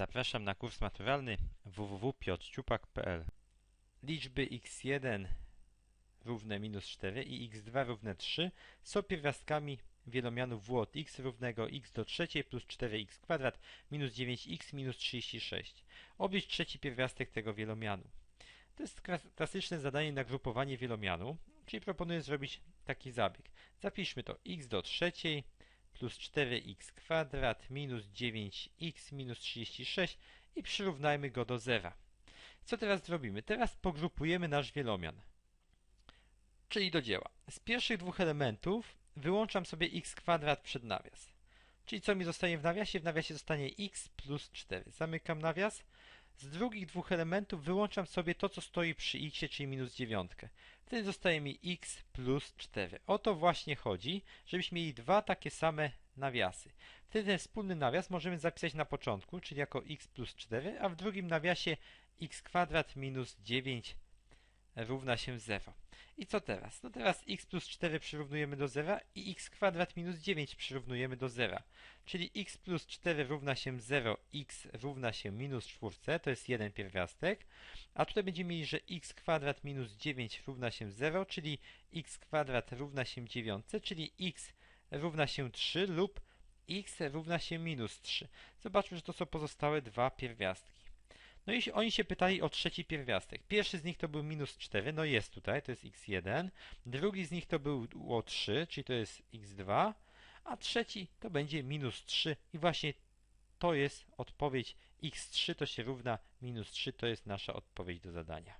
Zapraszam na kurs maturalny www.piotrciupak.pl Liczby x1 równe minus 4 i x2 równe 3 są pierwiastkami wielomianu w od x równego x do trzeciej plus 4x kwadrat minus 9x minus 36. Oblicz trzeci pierwiastek tego wielomianu. To jest klas- klasyczne zadanie na grupowanie wielomianu, czyli proponuję zrobić taki zabieg. Zapiszmy to x do trzeciej plus 4x kwadrat minus 9x minus 36 i przyrównajmy go do zera. Co teraz zrobimy? Teraz pogrupujemy nasz wielomian. Czyli do dzieła. Z pierwszych dwóch elementów wyłączam sobie x kwadrat przed nawias. Czyli co mi zostanie w nawiasie? W nawiasie zostanie x plus 4. Zamykam nawias. Z drugich dwóch elementów wyłączam sobie to, co stoi przy x, czyli minus 9. Wtedy zostaje mi x plus 4. O to właśnie chodzi, żebyśmy mieli dwa takie same nawiasy. Wtedy ten wspólny nawias możemy zapisać na początku, czyli jako x plus 4, a w drugim nawiasie x kwadrat minus 9 równa się 0. I co teraz? No teraz x plus 4 przyrównujemy do 0 i x kwadrat minus 9 przyrównujemy do 0. Czyli x plus 4 równa się 0, x równa się minus 4, to jest jeden pierwiastek. A tutaj będziemy mieli, że x kwadrat minus 9 równa się 0, czyli x kwadrat równa się 9, czyli x równa się 3 lub x równa się minus 3. Zobaczmy, że to są pozostałe dwa pierwiastki. No i oni się pytali o trzeci pierwiastek. Pierwszy z nich to był minus 4, no jest tutaj, to jest x1. Drugi z nich to było 3, czyli to jest x2. A trzeci to będzie minus 3 i właśnie to jest odpowiedź x3 to się równa minus 3, to jest nasza odpowiedź do zadania.